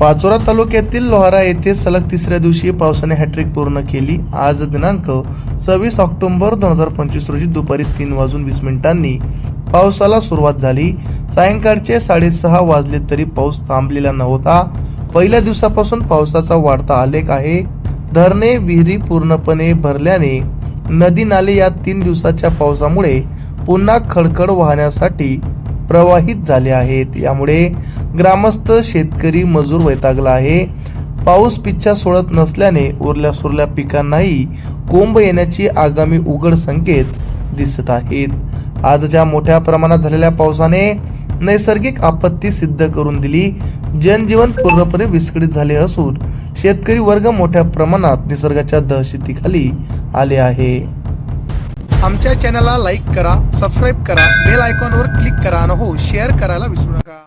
पाचोरा तालुक्यातील लोहारा येथे सलग तिसऱ्या दिवशी पावसाने हॅट्रिक पूर्ण केली. आज दिनांक सव्वीस ऑक्टोबर दोन हजार पंचवीस रोजी दुपारी तीन वाजून वीस मिनिटांनी पावसाला सुरुवात झाली. सायंकाळचे साडेसहा वाजले तरी पाऊस थांबलेला नव्हता. पहिल्या दिवसापासून पावसाचा वाढता आलेख आहे. धरणे विहिरी पूर्णपणे भरल्याने नदी नाले या तीन दिवसाच्या पावसामुळे पुन्हा खडखड वाहण्यासाठी प्रवाहित झाले आहेत. यामुळे ग्रामस्थ शेतकरी मजूर वैतागला आहे. पाऊस पिच्छा सोडत नसल्याने उरल्या सुरल्या पिकांनाही कोंब येण्याची आगामी उघड संकेत दिसत आहेत. आजच्या मोठ्या प्रमाणात झालेल्या पावसाने नैसर्गिक आपत्ती सिद्ध करून दिली. जनजीवन पूर्णपणे विस्कळीत झाले असून शेतकरी वर्ग मोठ्या प्रमाणात निसर्गाच्या दहशतीखाली आले आहे. आमच्या चॅनलला लाईक करा सबस्क्राईब करा बेल आयकॉनवर क्लिक करा आणि हो शेअर करायला विसरू नका.